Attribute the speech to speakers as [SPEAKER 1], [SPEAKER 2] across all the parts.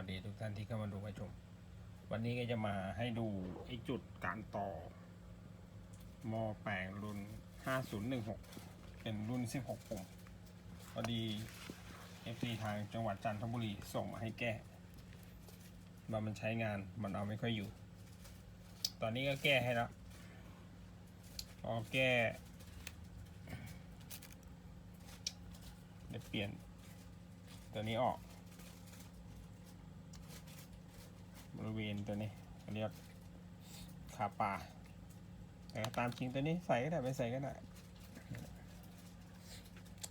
[SPEAKER 1] วัสดีทุกท่านที่เข้ามาดูมาชม วันนี้ก็จะมาให้ดูไอ้จุดการต่อมอแปลงรุ่น 5016 เป็นรุ่น 16 ปุ่ม พอดี FC ทางจังหวัดจันทบุรีส่งมาให้แก้ว่ามันใช้งานมันเอาไม่ค่อยอยู่ ตอนนี้ก็แก้ให้แล้วพอแก้เดี๋ยวเปลี่ยนตัวนี้ออก บริเวณตัวนี้เรียกขาป่าแต่ตามจริงตัวนี้ใส่ก็ได้ไม่ใส่ก็ได้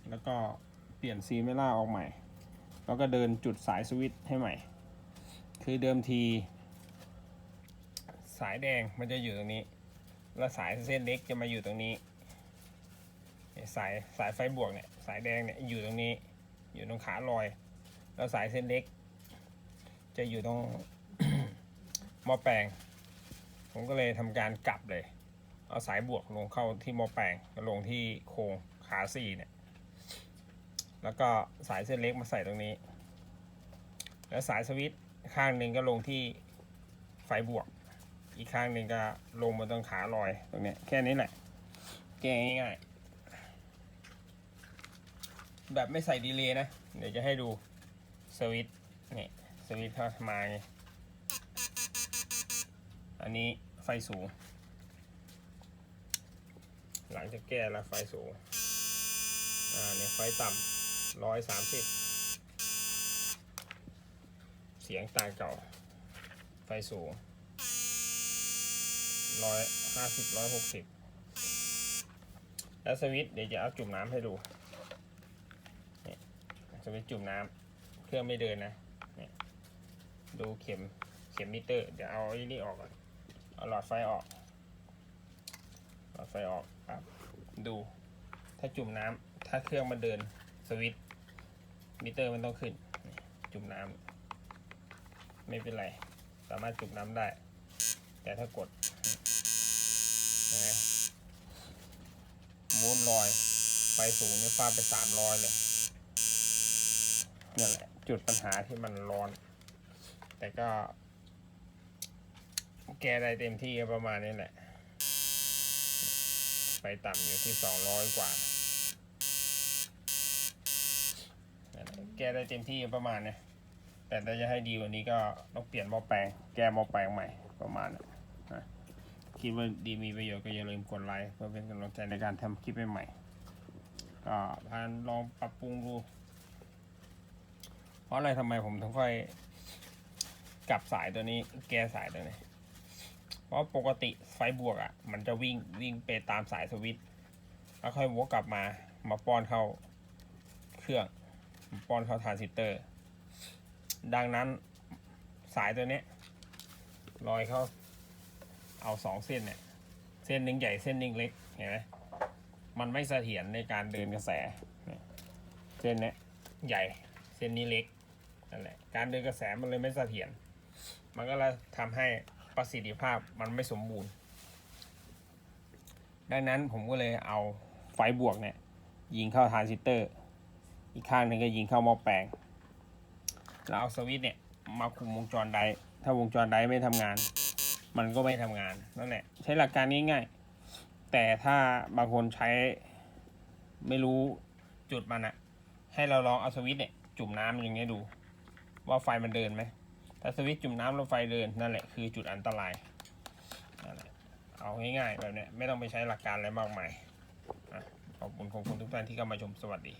[SPEAKER 1] แล้วก็เปลี่ยนซีเมล่าออกใหม่ แล้วก็เดินจุดสายสวิตช์ให้ใหม่ คือเดิมที สายแดงมันจะอยู่ตรงนี้ แล้วสายเส้นเล็กจะมาอยู่ตรงนี้ สายสายไฟบวกเนี่ยสายแดงเนี่ยอยู่ตรงนี้ อยู่ตรงขาลอย แล้วสายเส้นเล็ก จะอยู่ตรง หม้อแปลง ผมก็เลยทำการกลับเลย เอาสายบวกลงเข้าที่หม้อแปลงแล้วลงที่โครงขาสี่เนี่ย แล้วก็สายเส้นเล็กมาใส่ตรงนี้ แล้วสายสวิตช์ข้างหนึ่งก็ลงที่ไฟบวก อีกข้างหนึ่งก็ลงมาตรงขาลอยตรงเนี้ยแค่นี้แหละแก้ง่ายๆแบบไม่ใส่ดีเลย์นะ เดี๋ยวจะให้ดูสวิตช์เนี่ยสวิตช์เข้ามาไง อันนี้ไฟสูง หลังจากแก้แล้วไฟสูง อ่าเนี่ยไฟต่ำร้อยสามสิบเสียงต่างเก่า ไฟสูงร้อยห้าสิบร้อยหกสิบแล้วสวิตช์เดี๋ยวจะเอาจุ่มน้ำให้ดูเนี่ยสวิตช์จุ่มน้ำเครื่องไม่เดินนะเนี่ยดูเข็มเข็มมิเตอร์ เดี๋ยวเอาอ้นี่ออกก่อน เอาหลอดไฟออก หลอดไฟออกครับ ดู ถ้าจุ่มน้ำถ้าเครื่องมันเดินสวิตช์มิเตอร์มันต้องขึ้น จุ่มน้ำไม่เป็นไร สามารถจุ่มน้ำได้ แต่ถ้ากดนะมูนลอย ไฟสูงนี่ฟาดไปสามร้อยเลยนี่แหละ จุดปัญหาที่มันร้อน แต่ก็ แกได้เต็มที่ประมาณนี้แหละ ไปต่ำอยู่ที่สองร้อยกว่า แกได้เต็มที่ประมาณนี้แต่ถ้าจะให้ดีกว่านี้ก็ต้องเปลี่ยนหม้อแปลง แก้หม้อแปลงใหม่ประมาณนั้นนะคิดว่าดีมีประโยชน์ก็อย่าลืมกดไลค์เพื่อเป็นกำลังใจในการทำคลิปใหม่ๆก็พานลองปรับปรุงดู เพราะอะไรทำไมผมถึงค่อยกลับสายตัวนี้แก้สายตัวนี้ เพราะปกติไฟบวกอะ่ะ มันจะวิ่งวิ่งไปตามสายสวิตช์แล้วค่อยวกกลับมามาป้อนเข้าเครื่องป้อนเข้าทรานซิสเตอร์ ดังนั้นสายตัวนี้ลอยเข้าเอาสองเส้นเนี่ยเส้นหนึ่งใหญ่เส้นหนึ่งเล็กเห็นไหมมันไม่เสถียรในการเดินกระแสเส้นนี้ใหญ่เส้นนี้เล็กนั่นแหละการเดินกระแสมันเลยไม่เสถียรมันก็เลยทำให้ ประสิทธิภาพมันไม่สมบูรณ์ ดังนั้นผมก็เลยเอาไฟบวกเนี่ย ยิงเข้าทรานซิสเตอร์ อีกข้างหนึ่งก็ยิงเข้าหม้อแปลง แล้วเอาสวิตช์เนี่ยมาคุมวงจรไดถ้าวงจรไดไม่ทำงาน มันก็ไม่ทำงานนั่นแหละ ใช้หลักการง่ายๆ แต่ถ้าบางคนใช้ไม่รู้จุดมันอะให้เราลองเอาสวิตช์เนี่ยจุ่มน้ำอย่างเงี้ยดู ว่าไฟมันเดินไหม ถ้าสวิตช์จุ่มน้ำแล้วไฟเดินนั่นแหละคือจุดอันตรายนั่นแหละเอาง่ายๆแบบเนี้ยไม่ต้องไปใช้หลักการอะไรมากมายขอบคุณขอบคุณทุกท่านที่เข้ามาชมสวัสดี